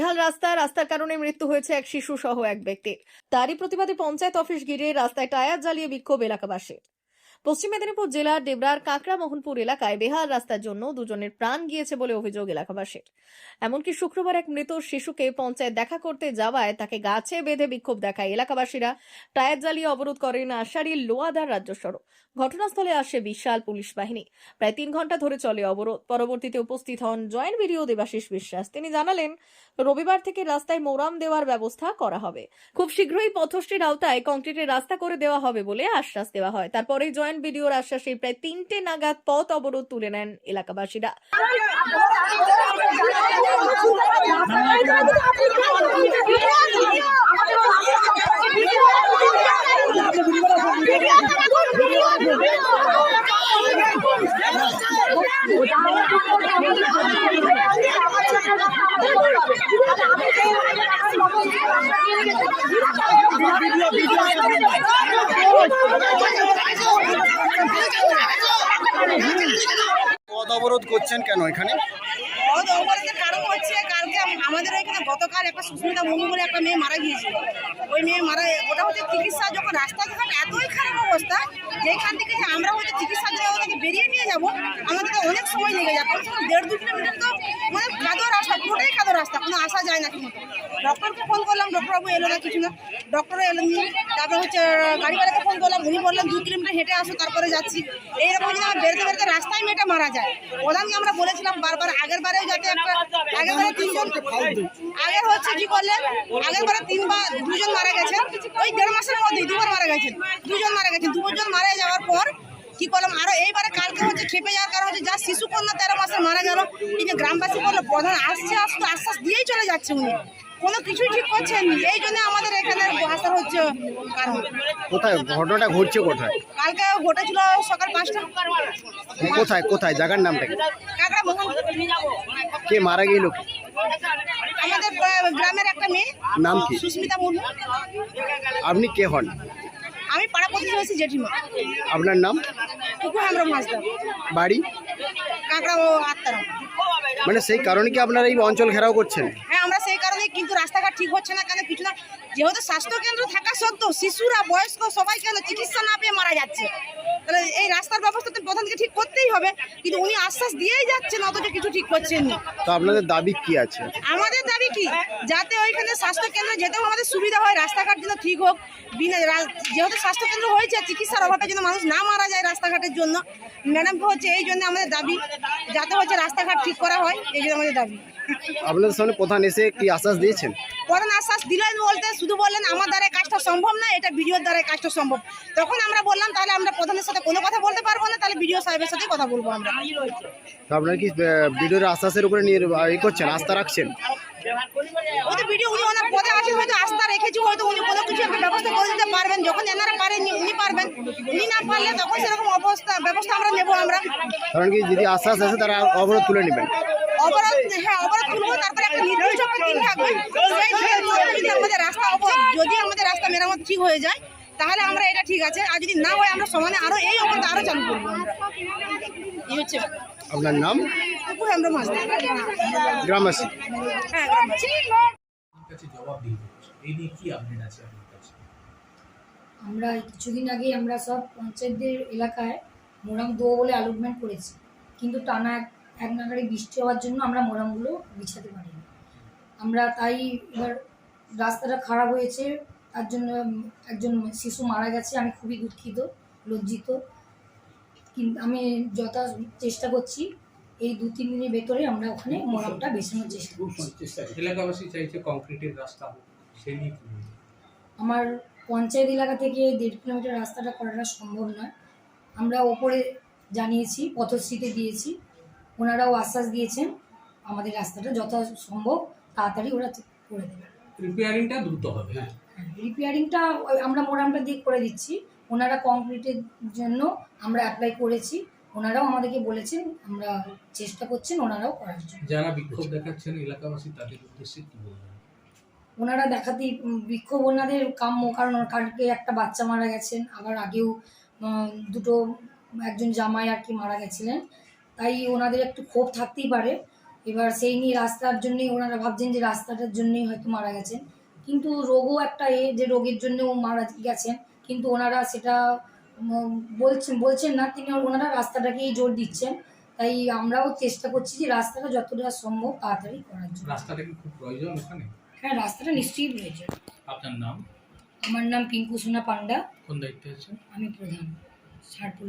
রাস্তা, রাস্তার কারণে মৃত্যু হয়েছে এক শিশু সহ এক ব্যক্তির তারই প্রতিবাদে পঞ্চায়েত অফিস ঘিরে রাস্তায় টায়ার জ্বালিয়ে বিক্ষোভ এলাকাবাসী পশ্চিম মেদিনীপুর জেলার ডেবরার কাঁকড়া মোহনপুর এলাকায় বেহাল রাস্তার জন্য দুজনের প্রাণ গিয়েছে বলে অভিযোগ এলাকাবাসীর। এমনকি শুক্রবার এক মৃত শিশুকে পঞ্চায়েত দেখা করতে যাওয়ায় তাকে গাছে বেঁধে বিক্ষোভ দেখায় এলাকাবাসীরা। টায়ার জ্বালিয়ে অবরোধ করেন আশারির লোয়াদার রাজ্য সড়ক। ঘটনাস্থলে আসে বিশাল পুলিশ বাহিনী। প্রায় তিন ঘণ্টা ধরে চলে অবরোধ। পরবর্তীতে উপস্থিত হন জয়েন্ট ভিডিও দেবাশিস বিশ্বাস। তিনি জানালেন, রবিবার থেকে রাস্তায় মোরাম দেওয়ার ব্যবস্থা করা হবে। খুব শীঘ্রই পথশ্রীর আওতায় কংক্রিটের রাস্তা করে দেওয়া হবে বলে আশ্বাস দেওয়া হয়। তারপরে জয়েন্ট ভিডিওর আশ্বাসে প্রায় তিনটে নাগাদ পথ অবরোধ তুলে নেন এলাকাবাসীরা। করছেন কেন এখানে? কারণ হচ্ছে, কালকে আমাদের এখানে গতকাল একটা সুস্মিতা মুর্মু বলে একটা মেয়ে মারা গিয়েছিল। ওই মেয়ে মারা ওটা হচ্ছে চিকিৎসা যখন রাস্তাঘাট এতই খারাপ অবস্থা যেখান থেকে যে আমরা হয়তো চিকিৎসার জন্য ওদেরকে বেরিয়ে নিয়ে যাব আমাদের অনেক সময় লেগে কম দেড় দু কিলোমিটার তো মানে কাদো রাস্তা, পুরোটাই কাদো রাস্তা, কোনো আসা যায় না ঠিক ডক্টরকে ফোন করলাম, ডক্টরবাবু এলো না, কিছু না। ডক্টরও এলেননি তারপরে হচ্ছে গাড়িওয়ালাকে ফোন করলাম, উনি বললেন, দু কিলোমিটার হেঁটে আসো, তারপরে যাচ্ছি। এইরকম যদি আমার বেরোতে বেরোতে রাস্তায় মেয়েটা মারা যায়। প্রধানকে আমরা বলেছিলাম, বারবার আগের বারেও যাতে একটা, আগের বারে তিনজন, আগের হচ্ছে কি করলেন, আগের বারে তিনবার দুজন মারা গেছেন। ওই দেড় মাসের মধ্যেই, দুবার মারা গেছেন, দুজন মারা গেছেন। দুজন মারা যাওয়ার পর কি করলাম আরও এইবারে কালকে হচ্ছে খেপে যাওয়ার কারণ হচ্ছে যা শিশু কন্যা তেরো মাসে মারা গেল এই যে গ্রামবাসী বলল প্রধান আসছে আসতে আশ্বাস দিয়েই চলে যাচ্ছে উনি। কোনো কিছুই ঠিক করছেন এই জন্য আমাদের এখানে আসার হচ্ছে কারণ। কোথায়? ঘটনাটা ঘটছে কোথায়? কালকে ঘটেছিল সকাল পাঁচটা। কোথায়? কোথায়? জায়গার নামটা কি? কে মারা গেল আমাদের গ্রামের একটা মেয়ে। নাম কি? সুস্মিতা মুর্মু। আপনি কে হন? আমি পাড়া প্রতিবেশী জেঠিমা। আপনার নাম? কুকুর আমরা মাছদার বাড়ি? কাঁকড়া ও আত্মারাম। মানে সেই কারণে কি আপনারা এই অঞ্চল ঘেরাও করছেন? কারণে কিন্তু রাস্তাঘাট ঠিক হচ্ছে না কেন কিছু না যেহেতু স্বাস্থ্য কেন্দ্র থাকা সত্ত্বেও শিশুরা বয়স্ক সবাই কেন চিকিৎসা না পেয়ে মারা যাচ্ছে? তাহলে এই রাস্তার ব্যবস্থা তো প্রধানকে ঠিক করতেই হবে কিন্তু উনি আশ্বাস দিয়েই যাচ্ছেন অথচ কিছু ঠিক করছেন না। তো আপনাদের দাবি কি আছে? আমাদের দাবি কি? যাতে ওইখানে স্বাস্থ্য কেন্দ্রে যেতেও আমাদের সুবিধা হয় রাস্তাঘাট যেন ঠিক হোক বিনা যেহেতু স্বাস্থ্য কেন্দ্র হয়েছে চিকিৎসার অভাবে যেন মানুষ না মারা যায় রাস্তাঘাটের জন্য। ম্যাডাম হচ্ছে এই জন্য আমাদের দাবি যাতে হচ্ছে রাস্তাঘাট ঠিক করা হয় এই জন্য আমাদের দাবি। আপনাদের সামনে প্রধান এসে কি আশ্বাস দিয়েছেন? প্রধান আশ্বাস দিলেন বলতে শুধু বললেন আমার দ্বারা কাজটা সম্ভব না এটা ভিডিওর দ্বারা কাজটা সম্ভব। তখন আমরা বললাম তাহলে আমরা প্রধানের সাথে কোনো কথা বলতে পারব না তাহলে ভিডিও সাহেবের সাথে কথা বলব আমরা। তো আপনারা কি ভিডিওর আশ্বাসের উপরে নিয়ে করছেন আস্থা রাখছেন? ভিডিও উনি ওনার পদে আছেন হয়তো আস্থা রেখেছি হয়তো উনি কোনো কিছু একটা ব্যবস্থা করে দিতে পারবেন। যখন এনারা পারেন উনি পারবেন। উনি না পারলে তখন সেরকম অবস্থা ব্যবস্থা আমরা নেব আমরা। কারণ কি যদি আশ্বাস আসে তারা অবরোধ তুলে নেবেন। অবরোধ হ্যাঁ অবরোধ তুলবো তারপরে একটা নির্দিষ্ট দিন থাকবে সেই দিনের মধ্যে যদি আমাদের রাস্তা অব- যদি আমাদের রাস্তা মেরামত ঠিক হয়ে যায় তাহলে আমরা এটা ঠিক আছে। আর যদি না হয় আমরা সমানে আরও এই অবস্থা আরও চালু করব। আমরা এই হচ্ছে আপনার নাম। গ্রামবাসী। হ্যাঁ আমরা কিছুদিন আগে আমরা সব পঞ্চায়েতদের এলাকায় মোরাম দেবো বলে অ্যালটমেন্ট করেছি। কিন্তু টানা এক নাগারে বৃষ্টি হওয়ার জন্য আমরা মোরামগুলো বিছাতে পারিনি। আমরা তাই এবার রাস্তাটা খারাপ হয়েছে তার জন্য একজন শিশু মারা গেছে আমি খুবই দুঃখিত লজ্জিত। কিন্তু আমি যথা চেষ্টা করছি এই দু তিন দিনের ভেতরে আমরা ওখানে মোরামটা বেছানোর চেষ্টা করছি। এলাকাবাসী চাইছে কংক্রিটের রাস্তা সেই? আমার পঞ্চায়েত এলাকা থেকে দেড় কিলোমিটার রাস্তাটা করাটা সম্ভব নয়। আমরা ওপরে জানিয়েছি পথশ্রীতে দিয়েছি। ওনারাও আশ্বাস দিয়েছেন আমাদের রাস্তাটা যথা সম্ভব তাড়াতাড়ি ওরা করে দেবে। রিপেয়ারিংটা দ্রুত হবে হ্যাঁ। রিপেয়ারিংটা আমরা মোরামটা দিয়ে করে দিচ্ছি। ওনারা কংক্রিটের জন্য আমরা অ্যাপ্লাই করেছি। ওনারাও আমাদেরকে বলেছেন আমরা চেষ্টা করছেন ওনারাও করার জন্য। যারা বিক্ষোভ দেখাচ্ছেন এলাকাবাসী তাদের উদ্দেশ্যে কি বলবেন? ওনারা দেখাতেই বিক্ষোভ ওনাদের কাম্য কারণ কালকে একটা বাচ্চা মারা গেছেন। আবার আগেও দুটো একজন জামাই আর কি মারা গেছিলেন। তাই ওনাদের একটু ক্ষোভ থাকতেই পারে। এবার সেই নিয়ে রাস্তার জন্যই ওনারা ভাবছেন যে রাস্তাটার জন্যই হয়তো মারা গেছেন। কিন্তু রোগও একটা এ যে রোগের জন্য মারা গেছেন। কিন্তু ওনারা সেটা বলছেন বলছেন না তিনি ওনারা রাস্তাটাকেই জোর দিচ্ছেন। তাই আমরাও চেষ্টা করছি যে রাস্তাটা যতটা সম্ভব তাড়াতাড়ি করার জন্য। রাস্তাটা কি খুব প্রয়োজন এখানে? হ্যাঁ রাস্তাটা নিশ্চয়ই প্রয়োজন। আপনার নাম? আমার নাম পিঙ্কু সোনা পান্ডা। কোন দায়িত্বে আছেন? আমি প্রধান Shatpur